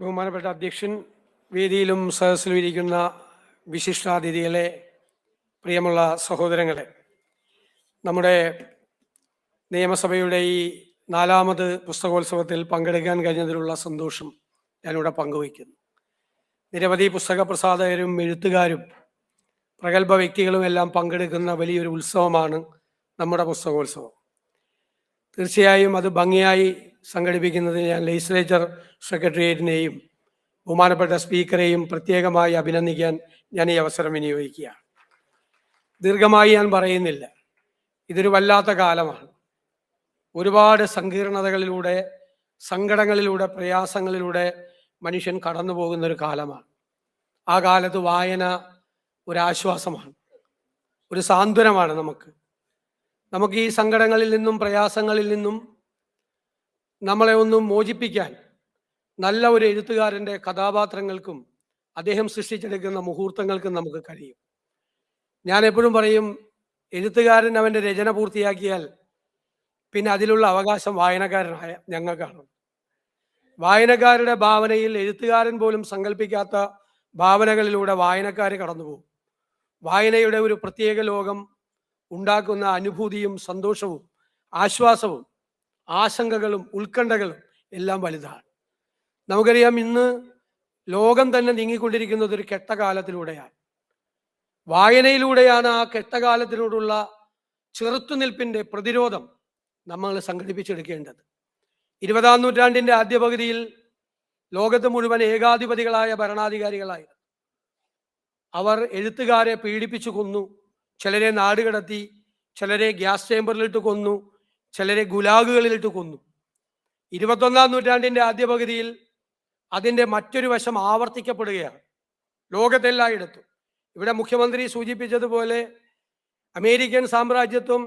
ബഹുമാനപ്പെട്ട അധ്യക്ഷൻ വേദിയിലും സദസ്സിലും ഇരിക്കുന്ന വിശിഷ്ടാതിഥികളെ പ്രിയമുള്ള സഹോദരങ്ങളെ നമ്മുടെ നിയമസഭയുടെ ഈ നാലാമത് പുസ്തകോത്സവത്തിൽ പങ്കെടുക്കാൻ കഴിഞ്ഞതിലുള്ള സന്തോഷം ഞാനിവിടെ പങ്കുവയ്ക്കുന്നു. നിരവധി പുസ്തക പ്രസാധകരും എഴുത്തുകാരും പ്രഗത്ഭ വ്യക്തികളും എല്ലാം പങ്കെടുക്കുന്ന വലിയൊരു ഉത്സവമാണ് നമ്മുടെ പുസ്തകോത്സവം. തീർച്ചയായും അത് ഭംഗിയായി സംഘടിപ്പിക്കുന്നതിന് ഞാൻ ലെജിസ്ലേച്ചർ സെക്രട്ടേറിയറ്റിനെയും ബഹുമാനപ്പെട്ട സ്പീക്കറെയും പ്രത്യേകമായി അഭിനന്ദിക്കാൻ ഞാൻ ഈ അവസരം വിനിയോഗിക്കുകയാണ്. ദീർഘമായി ഞാൻ പറയുന്നില്ല. ഇതൊരു വല്ലാത്ത കാലമാണ്. ഒരുപാട് സങ്കീർണതകളിലൂടെ സങ്കടങ്ങളിലൂടെ പ്രയാസങ്ങളിലൂടെ മനുഷ്യൻ കടന്നു പോകുന്ന ഒരു കാലമാണ്. ആ കാലത്ത് വായന ഒരാശ്വാസമാണ്. ഒരു സാന്ത്വനമാണ് നമുക്ക്. നമുക്ക് ഈ സങ്കടങ്ങളിൽ നിന്നും പ്രയാസങ്ങളിൽ നിന്നും നമ്മളെ ഒന്നും മോചിപ്പിക്കാൻ നല്ല ഒരു എഴുത്തുകാരന്റെ കഥാപാത്രങ്ങൾക്കും അദ്ദേഹം സൃഷ്ടിച്ചെടുക്കുന്ന മുഹൂർത്തങ്ങൾക്കും നമുക്ക് കഴിയും. ഞാൻ എപ്പോഴും പറയും എഴുത്തുകാരൻ അവന്റെ രചന പൂർത്തിയാക്കിയാൽ പിന്നെ അതിലുള്ള അവകാശം വായനക്കാരനായ ഞങ്ങൾക്കാണ്. വായനക്കാരുടെ ഭാവനയിൽ എഴുത്തുകാരൻ പോലും സങ്കല്പിക്കാത്ത ഭാവനകളിലൂടെ വായനക്കാർ കടന്നുപോകും. വായനയുടെ ഒരു പ്രത്യേക ലോകം ഉണ്ടാക്കുന്ന അനുഭൂതിയും സന്തോഷവും ആശ്വാസവും ആശങ്കകളും ഉത്കണ്ഠകളും എല്ലാം വലുതാണ്. നമുക്കറിയാം ഇന്ന് ലോകം തന്നെ നീങ്ങിക്കൊണ്ടിരിക്കുന്നത് ഒരു കെട്ടകാലത്തിലൂടെയാണ്. വായനയിലൂടെയാണ് ആ കെട്ടകാലത്തിനോടുള്ള ചെറുത്തുനിൽപ്പിന്റെ പ്രതിരോധം നമ്മൾ സംഘടിപ്പിച്ചെടുക്കേണ്ടത്. ഇരുപതാം നൂറ്റാണ്ടിന്റെ ആദ്യ പകുതിയിൽ ലോകത്ത് മുഴുവൻ ഏകാധിപതികളായ ഭരണാധികാരികളായിരുന്നു അവർ എഴുത്തുകാരെ പീഡിപ്പിച്ചു കൊന്നു ചിലരെ നാടുകടത്തി ചിലരെ ഗ്യാസ് ചേമ്പറിലിട്ട് കൊന്നു ചിലരെ ഗുലാഗുകളിലിട്ട് കൊന്നു. ഇരുപത്തൊന്നാം നൂറ്റാണ്ടിന്റെ ആദ്യ പകുതിയിൽ അതിന്റെ മറ്റൊരു വശം ആവർത്തിക്കപ്പെടുകയാണ്. ലോകത്തെല്ലായിടത്തും. ഇവിടെ മുഖ്യമന്ത്രി സൂചിപ്പിച്ചതുപോലെ അമേരിക്കൻ സാമ്രാജ്യത്വം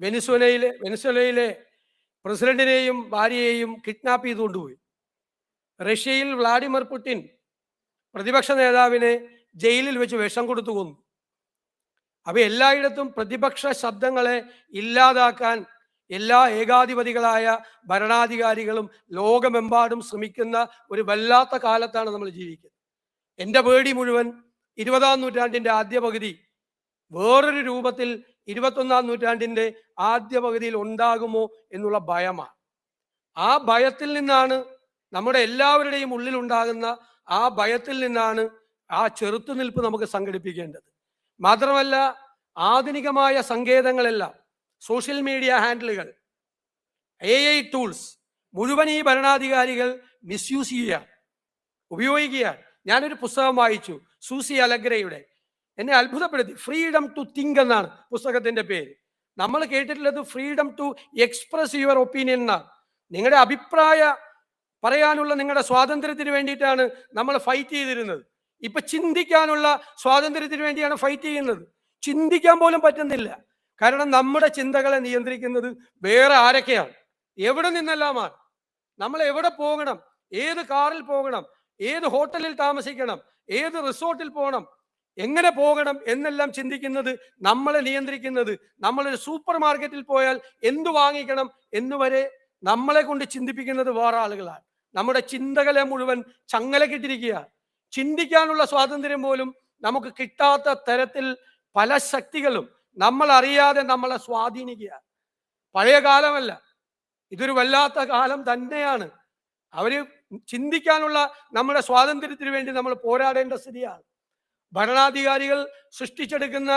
വെനിസ്വലയിലെ വെനിസ്വലയിലെ പ്രസിഡന്റിനെയും ഭാര്യയെയും കിഡ്നാപ്പ് ചെയ്തു കൊണ്ടുപോയി റഷ്യയിൽ വ്ളാഡിമിർ പുടിൻ പ്രതിപക്ഷ നേതാവിനെ ജയിലിൽ വെച്ച് വിഷം കൊടുത്തു കൊന്നു. അവ എല്ലായിടത്തും പ്രതിപക്ഷ ശബ്ദങ്ങളെ ഇല്ലാതാക്കാൻ എല്ലാ ഏകാധിപതികളായ ഭരണാധികാരികളും ലോകമെമ്പാടും ശ്രമിക്കുന്ന ഒരു വല്ലാത്ത കാലത്താണ് നമ്മൾ ജീവിക്കുന്നത്. എന്റെ പേടി മുഴുവൻ ഇരുപതാം നൂറ്റാണ്ടിന്റെ ആദ്യ പകുതി വേറൊരു രൂപത്തിൽ ഇരുപത്തൊന്നാം നൂറ്റാണ്ടിന്റെ ആദ്യ പകുതിയിൽ ഉണ്ടാകുമോ എന്നുള്ള ഭയമാണ്. ആ ഭയത്തിൽ നിന്നാണ് നമ്മുടെ എല്ലാവരുടെയും ഉള്ളിലുണ്ടാകുന്ന ആ ഭയത്തിൽ നിന്നാണ് ആ ചെറുത്തുനിൽപ്പ് നമുക്ക് സംഘടിപ്പിക്കേണ്ടത്. മാത്രമല്ല ആധുനികമായ സങ്കേതങ്ങളെല്ലാം സോഷ്യൽ മീഡിയ ഹാൻഡിലുകൾ എ ഐ ടൂൾസ് മുഴുവൻ ഈ ഭരണാധികാരികൾ മിസ്യൂസ് ചെയ്യുക ഉപയോഗിക്കുക ഞാനൊരു പുസ്തകം വായിച്ചു സൂസി അലഗ്രയുടെ. എന്നെ അത്ഭുതപ്പെടുത്തി. ഫ്രീഡം ടു തിങ്ക് എന്നാണ് പുസ്തകത്തിന്റെ പേര്. നമ്മൾ കേട്ടിട്ടുള്ളത് freedom to express your opinion എന്നാണ്. നിങ്ങളുടെ അഭിപ്രായ പറയാനുള്ള നിങ്ങളുടെ സ്വാതന്ത്ര്യത്തിന് വേണ്ടിയിട്ടാണ് നമ്മൾ ഫൈറ്റ് ചെയ്തിരുന്നത്. ഇപ്പൊ ചിന്തിക്കാനുള്ള സ്വാതന്ത്ര്യത്തിന് വേണ്ടിയാണ് ഫൈറ്റ് ചെയ്യുന്നത്. ചിന്തിക്കാൻ പോലും പറ്റുന്നില്ല. കാരണം നമ്മുടെ ചിന്തകളെ നിയന്ത്രിക്കുന്നത് വേറെ ആരൊക്കെയാണ്? എവിടെ നിന്നെല്ലാമാണ്? നമ്മൾ എവിടെ പോകണം? ഏത് കാറിൽ പോകണം? ഏത് ഹോട്ടലിൽ താമസിക്കണം? ഏത് റിസോർട്ടിൽ പോകണം? എങ്ങനെ പോകണം എന്നെല്ലാം ചിന്തിക്കുന്നത് നമ്മളെ നിയന്ത്രിക്കുന്നത്. നമ്മളൊരു സൂപ്പർ മാർക്കറ്റിൽ പോയാൽ എന്തു വാങ്ങിക്കണം എന്നുവരെ നമ്മളെ കൊണ്ട് ചിന്തിപ്പിക്കുന്നത് വേറെ ആളുകളാണ്. നമ്മുടെ ചിന്തകളെ മുഴുവൻ ചങ്ങലക്കിട്ടിരിക്കുക ചിന്തിക്കാനുള്ള സ്വാതന്ത്ര്യം പോലും നമുക്ക് കിട്ടാത്ത തരത്തിൽ പല ശക്തികളും നമ്മൾ അറിയാതെ നമ്മളെ സ്വാധീനിക്കുക. പഴയ കാലമല്ല. ഇതൊരു വല്ലാത്ത കാലം തന്നെയാണ്. അവർ ചിന്തിക്കാനുള്ള നമ്മുടെ സ്വാതന്ത്ര്യത്തിന് വേണ്ടി നമ്മൾ പോരാടേണ്ട സ്ഥിതിയാണ്. ഭരണാധികാരികൾ സൃഷ്ടിച്ചെടുക്കുന്ന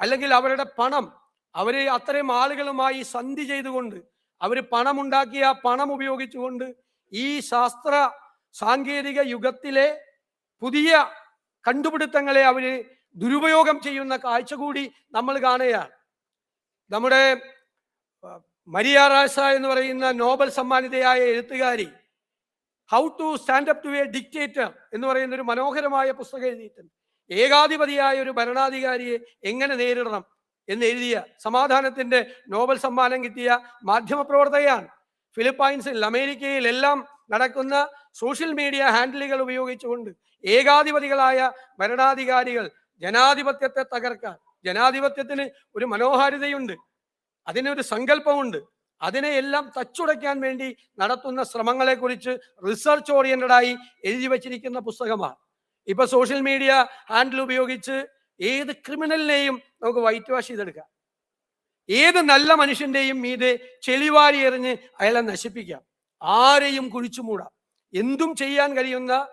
അല്ലെങ്കിൽ അവരുടെ പണം അവർ അത്രയും ആളുകളുമായി സന്ധി ചെയ്തുകൊണ്ട് അവർ പണമുണ്ടാക്കിയ പണം ഉപയോഗിച്ചുകൊണ്ട് ഈ ശാസ്ത്ര സാങ്കേതിക യുഗത്തിലെ പുതിയ കണ്ടുപിടുത്തങ്ങളെ അവർ ദുരുപയോഗം ചെയ്യുന്ന കാഴ്ച കൂടി നമ്മൾ കാണുകയാണ്. നമ്മുടെ മരിയ റാസ എന്ന് പറയുന്ന നോബൽ സമ്മാനിതയായ എഴുത്തുകാരി how to stand up to a dictator എന്ന് പറയുന്ന ഒരു മനോഹരമായ പുസ്തകം എഴുതിയിട്ടുണ്ട്. ഏകാധിപതിയായ ഒരു ഭരണാധികാരിയെ എങ്ങനെ നേരിടണം എന്ന് എഴുതിയ സമാധാനത്തിന്റെ നോബൽ സമ്മാനം കിട്ടിയ മാധ്യമപ്രവർത്തകയാണ്. ഫിലിപ്പൈൻസിൽ അമേരിക്കയിൽ എല്ലാം നടക്കുന്ന സോഷ്യൽ മീഡിയ ഹാൻഡിലുകൾ ഉപയോഗിച്ചുകൊണ്ട് ഏകാധിപതികളായ ഭരണാധികാരികൾ ജനാധിപത്യത്തെ തകർക്കാൻ. ജനാധിപത്യത്തിന് ഒരു മനോഹാരിതയുണ്ട്. അതിനൊരു സങ്കല്പമുണ്ട്. അതിനെയെല്ലാം തച്ചുടയ്ക്കാൻ വേണ്ടി നടത്തുന്ന ശ്രമങ്ങളെ കുറിച്ച് റിസർച്ച് ഓറിയന്റഡായി എഴുതി വച്ചിരിക്കുന്ന പുസ്തകമാണ്. ഇപ്പൊ സോഷ്യൽ മീഡിയ ഹാൻഡിൽ ഉപയോഗിച്ച് ഏത് ക്രിമിനലിനെയും നമുക്ക് വൈറ്റ് വാഷ് ചെയ്തെടുക്കാം. ഏത് നല്ല മനുഷ്യന്റെയും മീതെ ചെളിവാരി എറിഞ്ഞ് അയാളെ നശിപ്പിക്കാം. ആരെയും കുഴിച്ചു മൂടാം. എന്തും ചെയ്യാൻ കഴിയുന്ന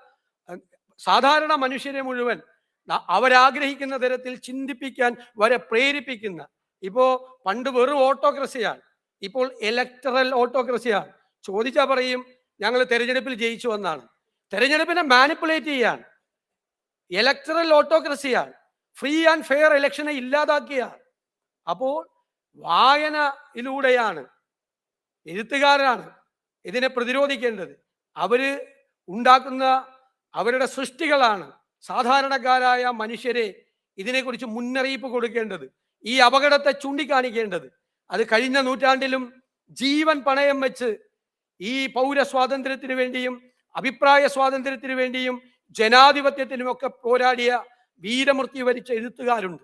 സാധാരണ മനുഷ്യരെ മുഴുവൻ അവരാഗ്രഹിക്കുന്ന തരത്തിൽ ചിന്തിപ്പിക്കാൻ വരെ പ്രേരിപ്പിക്കുന്ന. ഇപ്പോ പണ്ട് വെറും ഓട്ടോക്രസിയാണ്. ഇപ്പോൾ ഇലക്ടറൽ ഓട്ടോക്രസിയാണ് ചോദിച്ചാൽ പറയും ഞങ്ങൾ തെരഞ്ഞെടുപ്പിൽ ജയിച്ചു വന്നാണ് തെരഞ്ഞെടുപ്പിനെ മാനിപ്പുലേറ്റ് ചെയ്യാൻ ഇലക്ടറൽ ഓട്ടോക്രസിയാണ് ഫ്രീ ആൻഡ് ഫെയർ ഇലക്ഷനെ ഇല്ലാതാക്കിയാണ്. അപ്പോൾ വായനയിലൂടെയാണ് എഴുത്തുകാരാണ് ഇതിനെ പ്രതിരോധിക്കേണ്ടത്. അവർ ഉണ്ടാക്കുന്ന അവരുടെ സൃഷ്ടികളാണ് സാധാരണക്കാരായ മനുഷ്യരെ ഇതിനെക്കുറിച്ച് മുന്നറിയിപ്പ് കൊടുക്കേണ്ടത് ഈ അപകടത്തെ ചൂണ്ടിക്കാണിക്കേണ്ടത്. അത് കഴിഞ്ഞ നൂറ്റാണ്ടിലും ജീവൻ പണയം വെച്ച് ഈ പൗര സ്വാതന്ത്ര്യത്തിനു വേണ്ടിയും അഭിപ്രായ സ്വാതന്ത്ര്യത്തിനു വേണ്ടിയും ജനാധിപത്യത്തിനുമൊക്കെ പോരാടിയ വീരമൃത്യു വരിച്ച എഴുത്തുകാരുണ്ട്.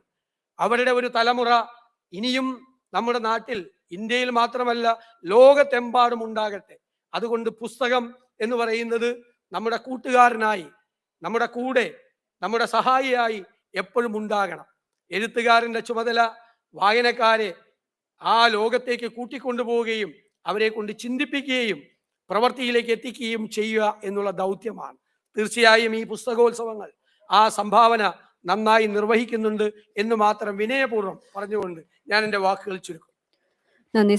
അവരുടെ ഒരു തലമുറ ഇനിയും നമ്മുടെ നാട്ടിൽ ഇന്ത്യയിൽ മാത്രമല്ല ലോകത്തെമ്പാടും ഉണ്ടാകട്ടെ. അതുകൊണ്ട് പുസ്തകം എന്ന് പറയുന്നത് നമ്മുടെ കൂട്ടുകാരനായി നമ്മുടെ കൂടെ നമ്മുടെ സഹായിയായി എപ്പോഴും ഉണ്ടാകണം. എഴുത്തുകാരന്റെ ചുമതല വായനക്കാരെ ആ ലോകത്തേക്ക് കൂട്ടിക്കൊണ്ടുപോവുകയും അവരെ കൊണ്ട് ചിന്തിപ്പിക്കുകയും പ്രവൃത്തിയിലേക്ക് എത്തിക്കുകയും ചെയ്യുക എന്നുള്ള ദൗത്യമാണ്. തീർച്ചയായും ഈ പുസ്തകോത്സവങ്ങൾ ആ സംഭാവന നന്നായി നിർവഹിക്കുന്നുണ്ട് എന്ന് മാത്രം വിനയപൂർവം പറഞ്ഞുകൊണ്ട് ഞാൻ എന്റെ വാക്കുകൾ ചുരുക്കും. നന്ദി